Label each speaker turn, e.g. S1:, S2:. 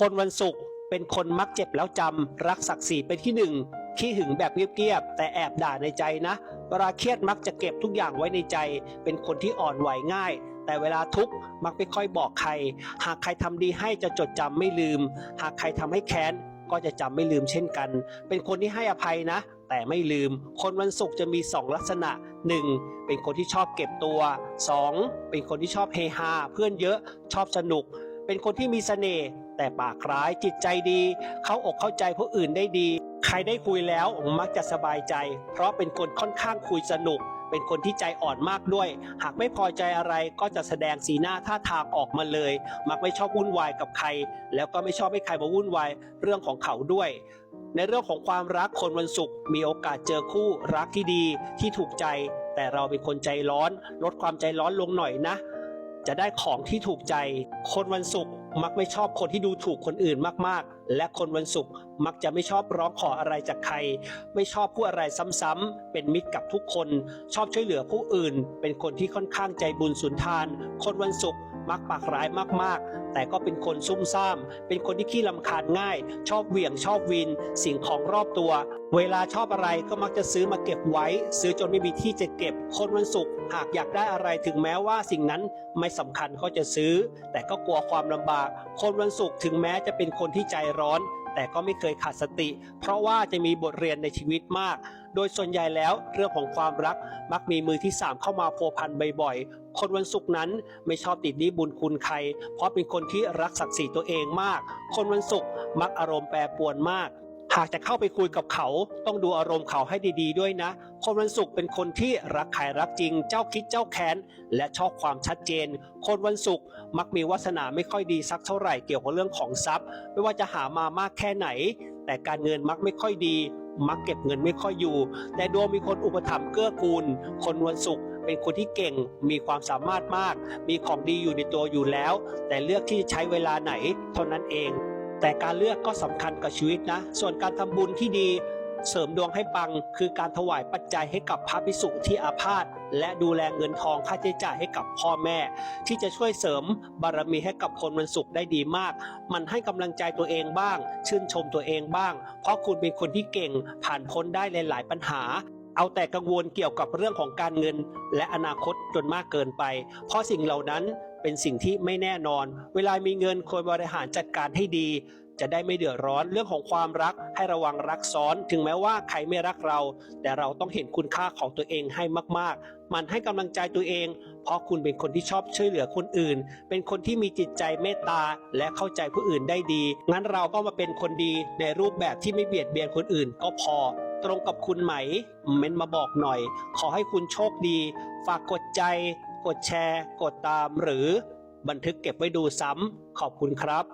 S1: คนวันศุกร์เป็นคนมักเจ็บแล้วจำรักศักดิ์ศรีเป็นที่หนึ่งขี้หึงแบบเงียบๆแต่แอบด่าในใจนะเวลาเครียดมักจะเก็บทุกอย่างไว้ในใจ เป็นคนที่อ่อนไหวง่าย แต่เวลาทุกข์มักไม่ค่อยบอกใคร หากใครทำดีให้จะจดจำไม่ลืม หากใครทำให้แค้นก็จะจำไม่ลืมเช่นกัน เป็นคนที่ให้อภัยนะ แต่ไม่ลืม คนวันศุกร์จะมีสองลักษณะ 1. เป็นคนที่ชอบเก็บตัว 2. เป็นคนที่ชอบเฮฮาเพื่อนเยอะชอบสนุก เป็นคนที่มีเสน่ห์แต่ปากร้ายจิตใจดี เขาอกเข้าใจผู้อื่นได้ดี ใครได้คุยแล้วมักจะสบายใจ เพราะเป็นคนค่อนข้างคุยสนุก เป็นคนที่ใจอ่อนมากด้วย หากไม่พอใจอะไรก็จะแสดงสีหน้าท่าทางออกมาเลย มักไม่ชอบวุ่นวายกับใคร แล้วก็ไม่ชอบให้ใครมาวุ่นวายเรื่องของเขาด้วยในเรื่องของความรักคนวันศุกร์มีโอกาสเจอคู่รักที่ดีที่ถูกใจ แต่เราเป็นคนใจร้อน ลดความใจร้อนลงหน่อยนะ จะได้ของที่ถูกใจ คนวันศุกร์มักไม่ชอบคนที่ดูถูกคนอื่นมากๆ และคนวันศุกร์มักจะไม่ชอบร้องขออะไรจากใคร ไม่ชอบพูดอะไรซ้ำๆเป็นมิตรกับทุกคน ชอบช่วยเหลือผู้อื่น เป็นคนที่ค่อนข้างใจบุญสุนทาน คนวันศุกร์ มักปากร้ายมากๆ แต่ก็เป็นคนซุ่มซ่าม เป็นคนที่ขี้ลำคาญง่าย ชอบเหวี่ยงชอบวิน สิ่งของรอบตัว เวลาชอบอะไรก็มักจะซื้อมาเก็บไว้ ซื้อจนไม่มีที่จะเก็บ คนวันศุกร์หากอยากได้อะไรถึงแม้ว่าสิ่งนั้นไม่สำคัญก็จะซื้อ แต่ก็กลัวความลำบาก คนวันศุกร์ถึงแม้จะเป็นคนที่ใจร้อน แต่ก็ไม่เคยขาดสติ เพราะว่าจะมีบทเรียนในชีวิตมาก โดยส่วนใหญ่แล้วเรื่องของความรักมักมีมือที่สามเข้ามาโผพันบ่อยๆ คนวันศุกร์นั้นไม่ชอบติดนี้บุญคุณใคร เพราะเป็นคนที่รักศักดิ์ศรีตัวเองมาก คนวันศุกร์มักอารมณ์แปรปรวนมาก หากจะเข้าไปคุยกับเขาต้องดูอารมณ์เขาให้ดีๆด้วยนะ คนวันศุกร์เป็นคนที่รักใครรักจริง เจ้าคิดเจ้าแค้น และชอบความชัดเจน คนวันศุกร์มักมีวาสนาไม่ค่อยดีสักเท่าไหร่เกี่ยวกับเรื่องของทรัพย์ ไม่ว่าจะหามามากแค่ไหน แต่การเงินมักไม่ค่อยดี มักเก็บเงินไม่ค่อยอยู่ แต่ดวงมีคนอุปถัมภ์เกื้อกูล คนวันศุกร์เป็นคนที่เก่ง มีความสามารถมาก มีของดีอยู่ในตัวอยู่แล้ว แต่เลือกที่จะใช้เวลาไหนเท่านั้นเอง แต่การเลือกก็สำคัญกับชีวิตนะ ส่วนการทำบุญที่ดีเสริมดวงให้ปัง คือการถวายปัจจัยให้กับพระภิกษุที่อาพาธและดูแลเงินทองค่าใช้จ่ายให้กับพ่อแม่ ที่จะช่วยเสริมบารมีให้กับคนวันศุกร์ได้ดีมาก มันให้กำลังใจตัวเองบ้าง ชื่นชมตัวเองบ้าง เพราะคุณเป็นคนที่เก่งผ่านพ้นได้หลาย ๆ ปัญหา เอาแต่กังวลเกี่ยวกับเรื่องของการเงินและอนาคตจนมากเกินไป เพราะสิ่งเหล่านั้นเป็นสิ่งที่ไม่แน่นอน เวลามีเงินควรบริหารจัดการให้ดี จะได้ไม่เดือดร้อนเรื่องของความรักให้ระวังรักซ้อน ถึงแม้ว่าใครไม่รักเรา แต่เราต้องเห็นคุณค่าของตัวเองให้มาก ๆ มันให้กำลังใจตัวเอง เพราะคุณเป็นคนที่ชอบช่วยเหลือคนอื่น เป็นคนที่มีจิตใจเมตตาและเข้าใจผู้อื่นได้ดี งั้นเราก็มาเป็นคนดีในรูปแบบที่ไม่เบียดเบียนคนอื่นก็พอ ตรงกับคุณไหม เม้นมาบอกหน่อย ขอให้คุณโชคดี ฝากกดใจ กดแชร์ กดตามหรือบันทึกเก็บไว้ดูซ้ำขอบคุณครับ